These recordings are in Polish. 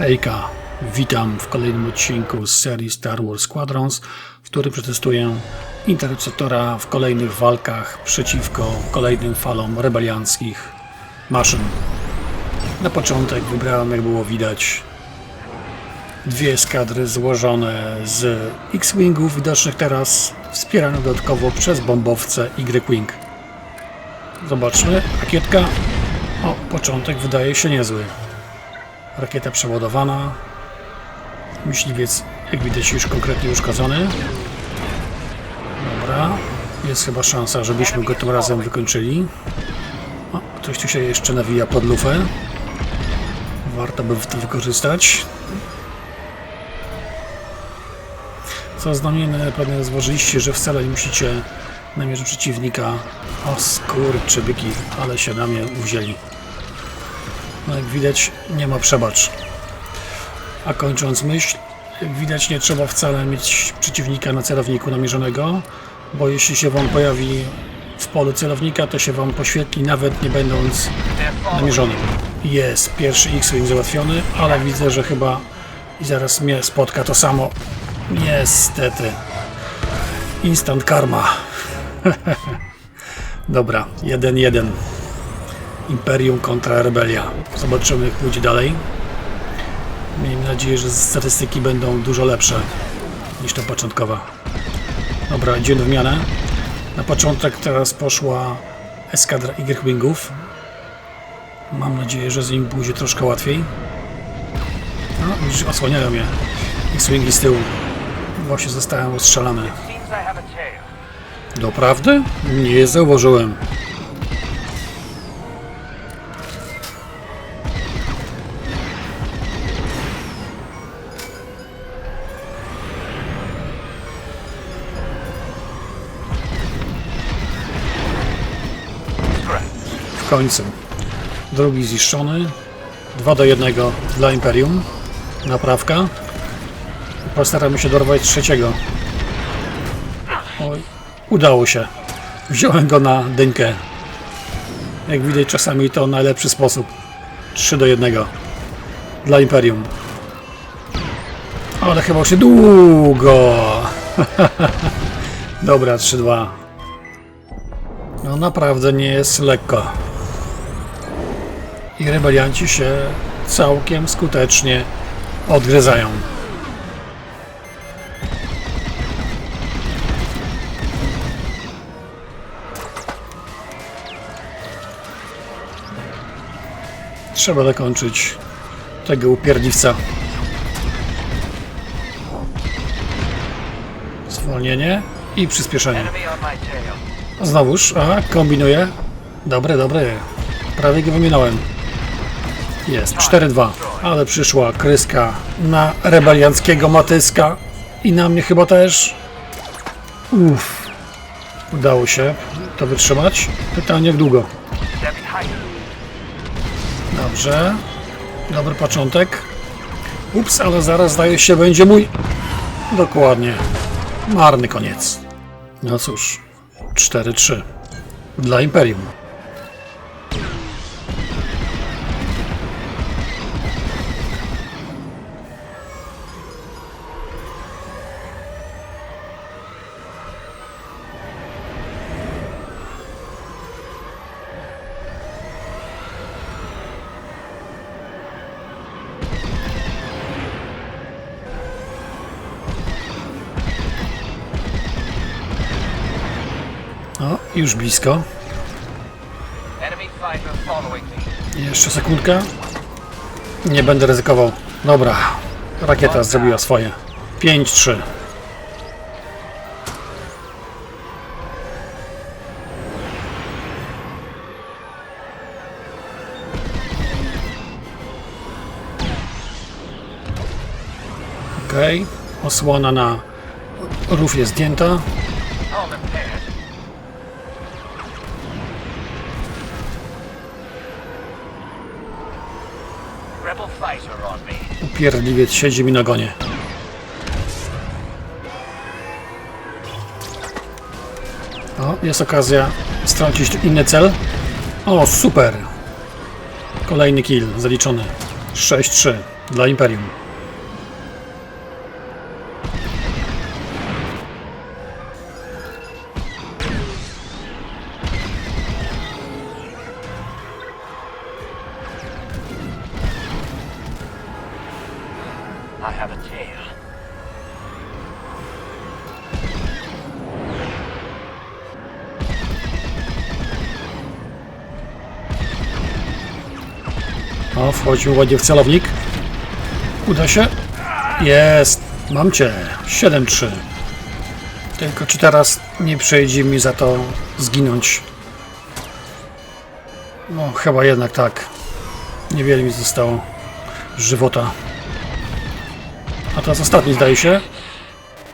Hejka, witam w kolejnym odcinku z serii Star Wars Squadrons, w którym przetestuję interceptora w kolejnych walkach przeciwko kolejnym falom rebelianckich maszyn. Na początek wybrałem, jak było widać, dwie eskadry złożone z X-Wingów, widocznych teraz, wspierane dodatkowo przez bombowce Y-Wing. Zobaczmy, rakietka. O, początek wydaje się niezły. Rakieta przeładowana. Myśliwiec, jak widać, już konkretnie uszkodzony. Dobra. Jest chyba szansa, żebyśmy go tym razem wykończyli. O, ktoś tu się jeszcze nawija pod lufę. Warto by to wykorzystać. Co znamienne, pewnie zauważyliście, że wcale nie musicie namierzyć przeciwnika. O skurczy byki, ale się na mnie uwzięli. No jak widać, nie ma przebacz. A kończąc myśl, jak widać, nie trzeba wcale mieć przeciwnika na celowniku namierzonego, bo jeśli się Wam pojawi w polu celownika, to się Wam poświetli, nawet nie będąc namierzonym. Jest pierwszy X-Wing załatwiony, ale widzę, że chyba i zaraz mnie spotka to samo. Niestety. Instant karma. Dobra, 1-1. Imperium kontra Rebelia. Zobaczymy, jak pójdzie dalej. Miejmy nadzieję, że statystyki będą dużo lepsze niż ta początkowa. Dobra, idziemy w mianę. Na początek teraz poszła eskadra Y-Wingów. Mam nadzieję, że z nim pójdzie troszkę łatwiej. No, już osłaniają mnie. X-Wingi z tyłu. Właśnie zostałem ostrzelany. Doprawdy? Nie zauważyłem. Końcu. Drugi zniszczony. 2 do 1 dla Imperium. Naprawka. Postaramy się dorwać trzeciego. Oj, udało się. Wziąłem go na dynkę. Jak widać, czasami to najlepszy sposób. 3 do 1 dla Imperium. Ale chyba się długo. Dobra, 3-2. No naprawdę nie jest lekko. I rebelianci się całkiem skutecznie odgryzają. Trzeba dokończyć tego upierdliwca. Zwolnienie i przyspieszenie. Znowuż, a kombinuję. Dobre, dobre. Prawie go wyminąłem. Jest, 4-2. Ale przyszła kryska na rebelianckiego Matyska. I na mnie chyba też. Uff. Udało się to wytrzymać. Pytanie jak długo. Dobrze. Dobry początek. Ups, ale zaraz zdaje się będzie mój. Dokładnie. Marny koniec. No cóż. 4-3. Dla Imperium. Już blisko. Jeszcze sekundkę. Nie będę ryzykował. Dobra. Rakieta zrobiła swoje. 5-3. Okej. Osłona na rufie zdjęta. Me. Upierdliwiec siedzi mi na gonie. O, jest okazja strącić inny cel. O, super. Kolejny kill zaliczony. 6-3. dla Imperium. Wchodził ładnie w celownik. Uda się? Jest! Mam cię! 7-3. Tylko czy teraz nie przejdzie mi za to zginąć? No, chyba jednak tak. Niewiele mi zostało żywota. A teraz ostatni zdaje się.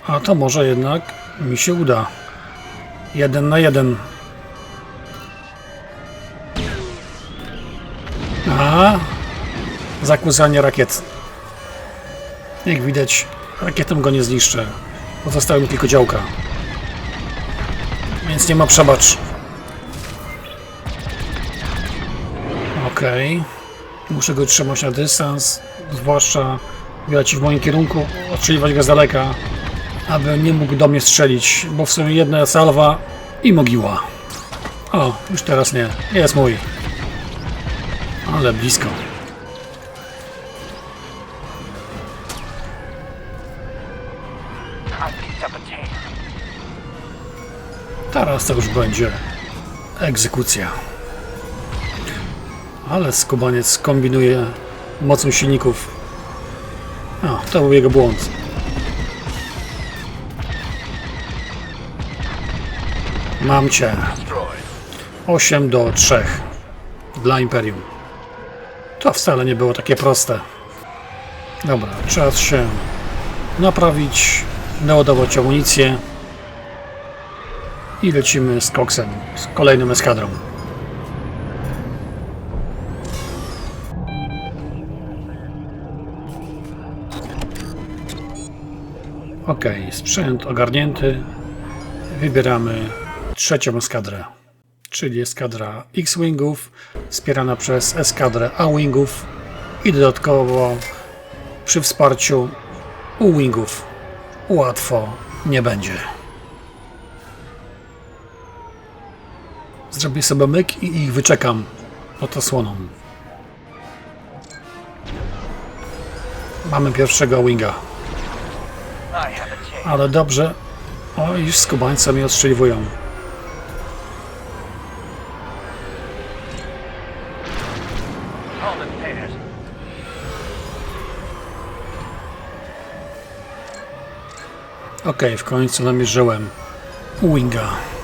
A to może jednak mi się uda. Jeden na jeden. Zakłócanie rakiet. Jak widać, rakietem go nie zniszczę. Pozostały mi tylko działka. Więc nie ma przebacz. Okej. Muszę go trzymać na dystans, zwłaszcza leci w moim kierunku, odstrzeliwać go z daleka, aby nie mógł do mnie strzelić, bo w sumie jedna salwa i mogiła. O, już teraz nie. Jest mój. Ale blisko. Teraz to już będzie egzekucja. Ale skubaniec kombinuje mocą silników. O, to był jego błąd. Mam cię. Destroyed. 8 do 3 dla Imperium. To wcale nie było takie proste. Dobra, czas się naprawić, naładować amunicję i lecimy z koksem, z kolejnym eskadrą. Ok, sprzęt ogarnięty. Wybieramy trzecią eskadrę, czyli eskadra X-Wingów, wspierana przez eskadrę A-Wingów i dodatkowo przy wsparciu U-Wingów łatwo nie będzie. Zrobię sobie myk i ich wyczekam pod osłoną. Mamy pierwszego Winga, ale dobrze. O, już skubańce mnie odstrzeliwują. Okej, w końcu namierzyłem Winga.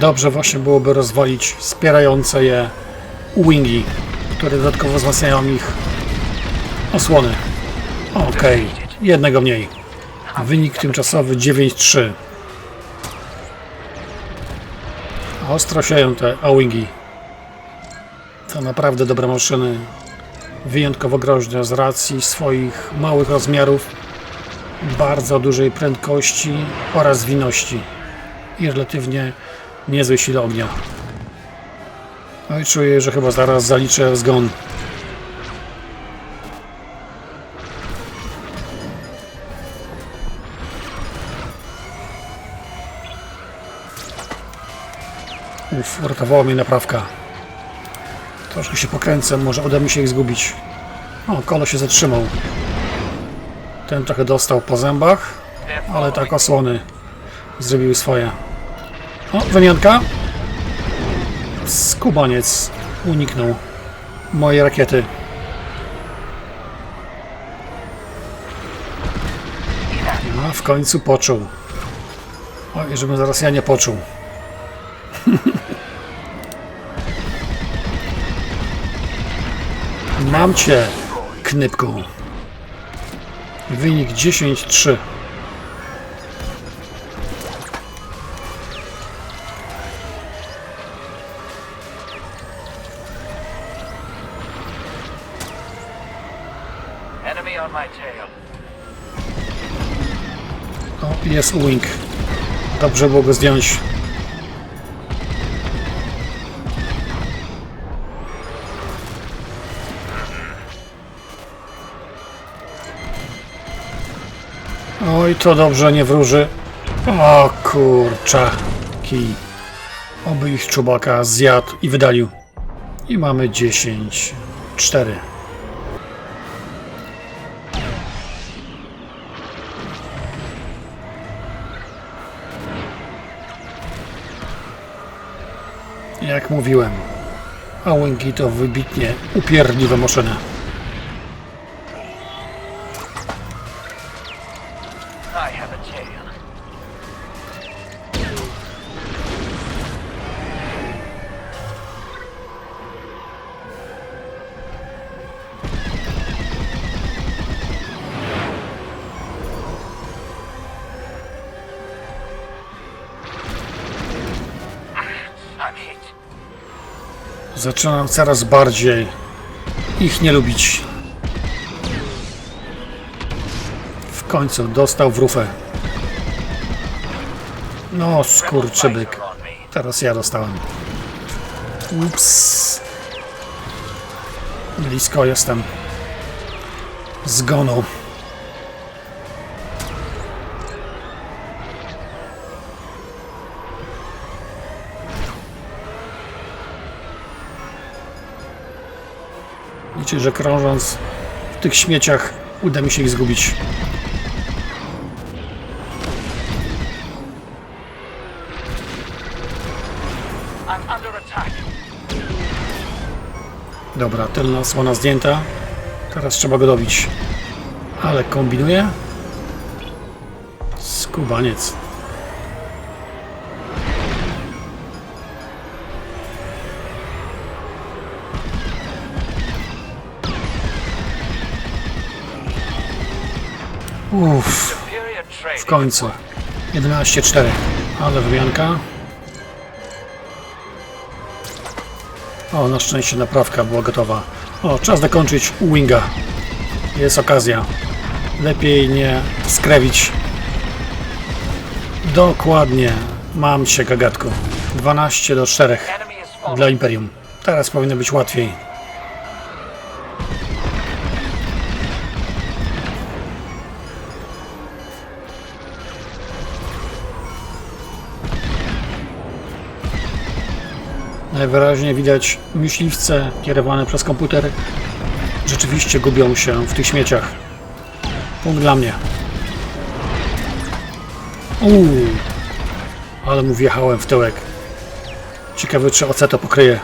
Dobrze właśnie byłoby rozwalić wspierające je Wingi, które dodatkowo wzmacniają ich osłony. Okej, jednego mniej. Wynik tymczasowy 9-3. Ostro sieją te A-Wingi. To naprawdę dobre maszyny wyjątkowo groźne z racji swoich małych rozmiarów, bardzo dużej prędkości oraz zwinności i relatywnie niezłej sile ognia. No i czuję, że chyba zaraz zaliczę zgon. Uf, uratowała mnie naprawka. Troszkę się pokręcę, może uda mi się ich zgubić. O, kolo się zatrzymał. Ten trochę dostał po zębach, ale tak osłony zrobiły swoje. O, wymianka. Skubaniec uniknął mojej rakiety. No, w końcu poczuł. Oj, żebym zaraz ja nie poczuł. Mam cię, knypku. Wynik 10-3. jest wing. Dobrze było go zdjąć. Oj, to dobrze nie wróży. O kurcza. Kij. Oby ich czubaka zjadł i wydalił. I mamy 10. 4. Mówiłem, Ałęki to wybitnie upierdliwe maszyny. Zaczynam coraz bardziej ich nie lubić. W końcu dostał w rufę. No, skurczybyk. Teraz ja dostałem. Ups. Blisko jestem. Zgonu. Liczę, że krążąc w tych śmieciach uda mi się ich zgubić. Dobra, tylna osłona zdjęta. Teraz trzeba go dobić. Ale kombinuje? Skubaniec. Uff, w końcu. 11-4. Ale wymianka. O, na szczęście naprawka była gotowa. O, czas dokończyć Winga. Jest okazja. Lepiej nie skrewić. Dokładnie. Mam się, gagatku. 12 do 4 Enemy is falling. dla Imperium. Teraz powinno być łatwiej. Najwyraźniej widać myśliwce kierowane przez komputer rzeczywiście gubią się w tych śmieciach. Punkt dla mnie. Uuu, ale mu wjechałem w tyłek. Ciekawy, czy OC to pokryje.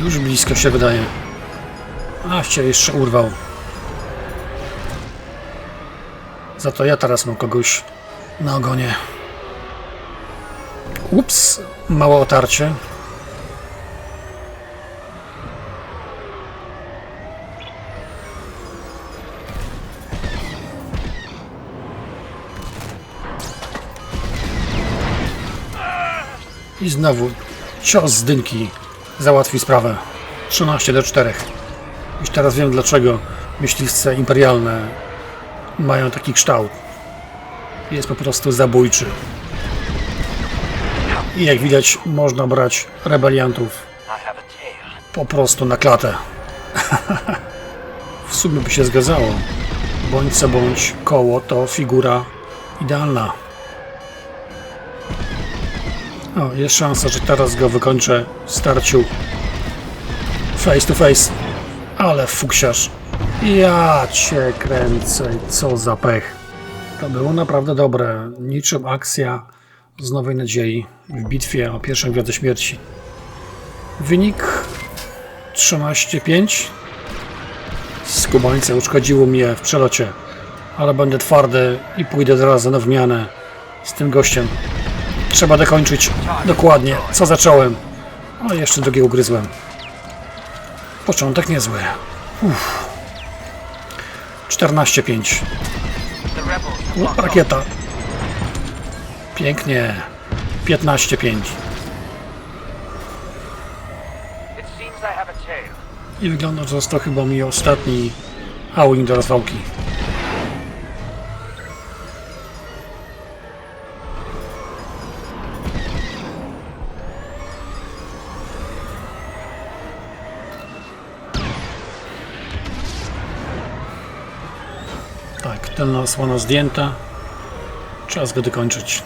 Już blisko się wydaje. A się jeszcze urwał. Za to ja teraz mam kogoś na ogonie. Ups, małe otarcie. I znowu cios z dynki załatwi sprawę. 13 do 4. Już teraz wiem dlaczego myśliwce imperialne mają taki kształt. Jest po prostu zabójczy. I jak widać można brać rebeliantów po prostu na klatę. w sumie by się zgadzało. Bądź co bądź koło to figura idealna. O, jest szansa, że teraz go wykończę w starciu face to face. Ale fuksiarz. Ja cię kręcę, co za pech. To było naprawdę dobre. Niczym akcja z Nowej Nadziei w bitwie o pierwszą Gwiazdę Śmierci. Wynik 13-5. Skubańce uszkodziło mnie w przelocie, ale będę twardy i pójdę zaraz na wymianę z tym gościem. Trzeba dokończyć dokładnie, co zacząłem. A jeszcze drugie ugryzłem. Początek niezły. Uff. 14-5. The rebels have O, locked on. rakieta. Pięknie. 15-5. It seems I wygląda, że to chyba mi ostatni Howling do rozwałki. Tylna osłona zdjęta. Czas go dokończyć.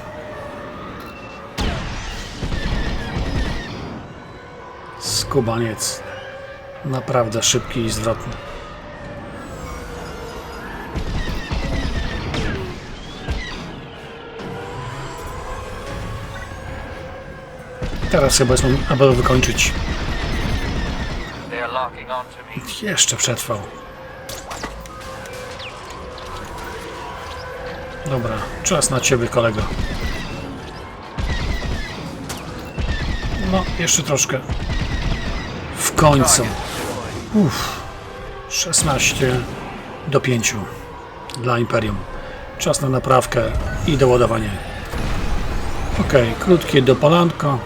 Skubaniec. Naprawdę szybki i zwrotny. Teraz chyba jest aby wykończyć. Jeszcze przetrwał. Dobra, czas na ciebie, kolego. No, jeszcze troszkę. W końcu. Uff. 16 do 5 dla Imperium. Czas na naprawkę i doładowanie. Ok, krótkie dopalanko.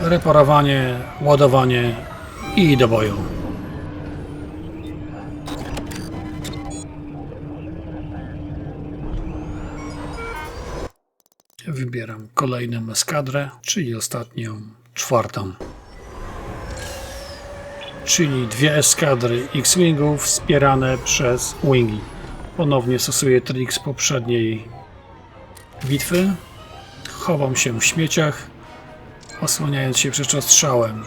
Reparowanie, ładowanie i do boju. Wybieram kolejną eskadrę, czyli ostatnią, czwartą. Czyli dwie eskadry X-Wingów wspierane przez Wingi. Ponownie stosuję trik z poprzedniej bitwy. Chowam się w śmieciach, osłaniając się przed ostrzałem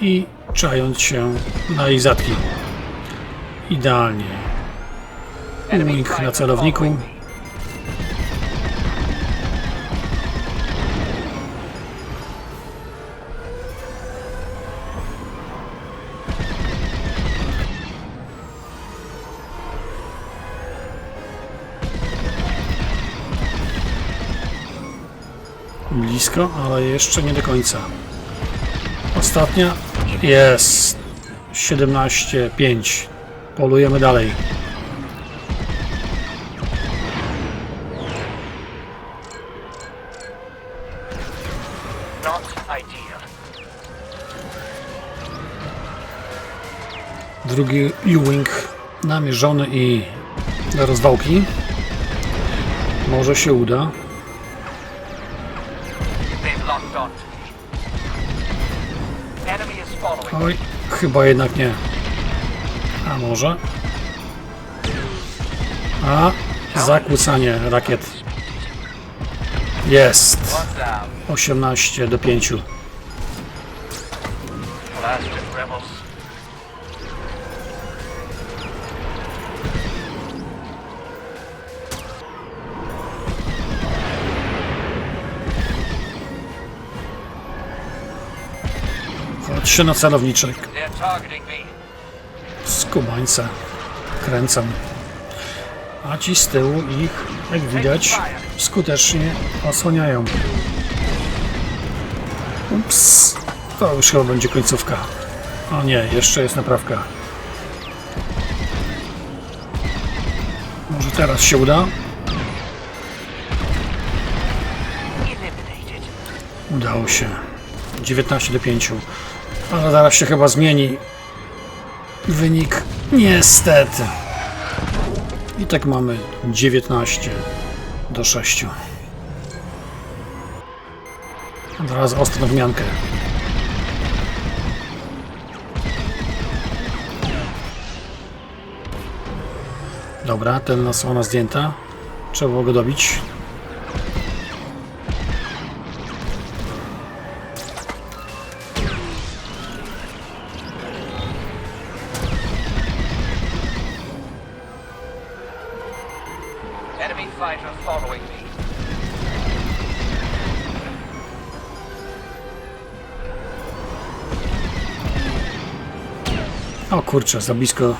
i czając się na ich zatki. Idealnie. Wing na celowniku. Blisko, ale jeszcze nie do końca. Ostatnia jest 17-5. Polujemy dalej. Drugi U-Wing namierzony i do rozwałki. Może się uda. Oj, chyba jednak nie. A może? A, zakłócanie rakiet. Jest. One down. 18 do 5. Chodź na celowniczek. Skubańca. Kręcam. A ci z tyłu ich, jak widać, skutecznie osłaniają. Ups. To już chyba będzie końcówka. O nie, jeszcze jest naprawka. Może teraz się uda? Udało się. 19 do 5. Ale zaraz się chyba zmieni wynik. Niestety. I tak mamy 19 do 6. Od razu ostro wmiankę. Dobra, ten nasłona zdjęta. Trzeba go dobić. O kurczę, za blisko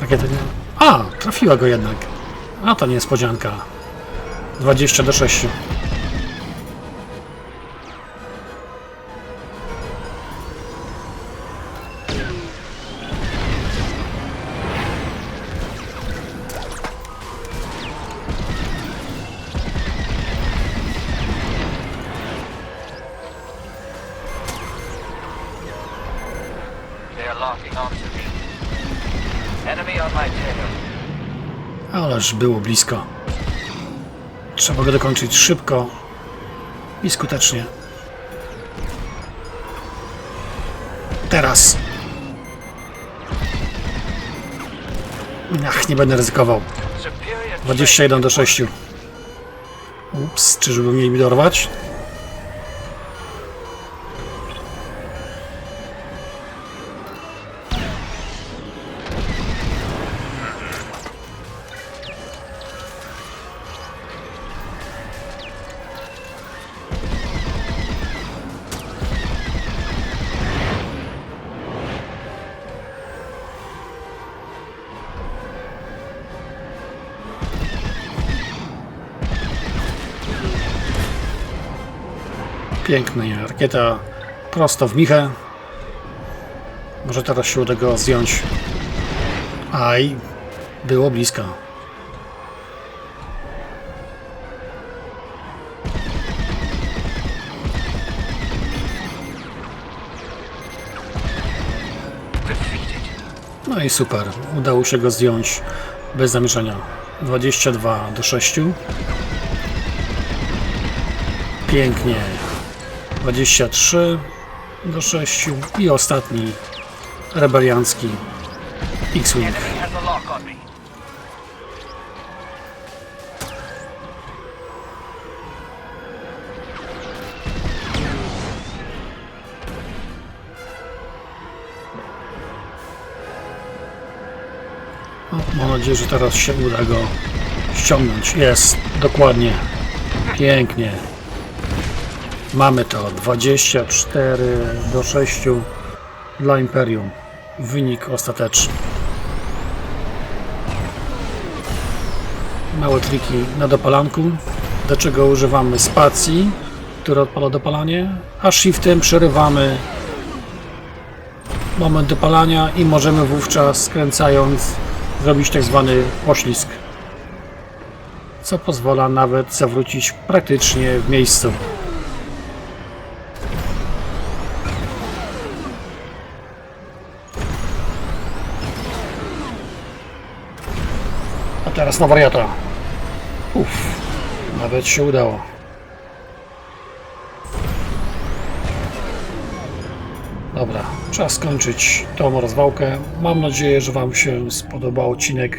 rakiety. nie- A, trafiła go jednak. A to niespodzianka. 20 do 6. Było blisko. Trzeba go dokończyć szybko i skutecznie. Teraz. Ach, nie będę ryzykował. Superior 21 do 6. Ups, czyżby mieli mi dorwać? Piękna rakieta prosto w michę. Może teraz się uda go zdjąć. Aj, było blisko. No i super. Udało się go zdjąć bez zamieszania. 22 do 6. Pięknie. 23 do 6. I ostatni rebeliancki X-Wing. Mam nadzieję, że teraz się uda go ściągnąć. Jest, dokładnie. Pięknie. Mamy to. 24 do 6 dla Imperium. Wynik ostateczny. Małe triki na dopalanku, do czego używamy spacji, która odpala dopalanie, a shiftem przerywamy moment dopalania i możemy wówczas skręcając zrobić tak zwany poślizg, co pozwala nawet zawrócić praktycznie w miejscu. Teraz na wariata. Uff, nawet się udało. Dobra, czas skończyć tą rozwałkę. Mam nadzieję, że Wam się spodobał odcinek.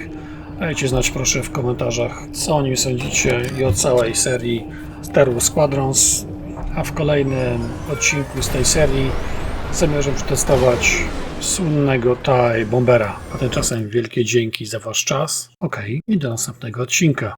Dajcie znać proszę w komentarzach, co o nim sądzicie i o całej serii Star Wars Squadrons. A w kolejnym odcinku z tej serii zamierzam przetestować słynnego TIE Bombera. A tymczasem wielkie dzięki za Wasz czas. Ok, i do następnego odcinka.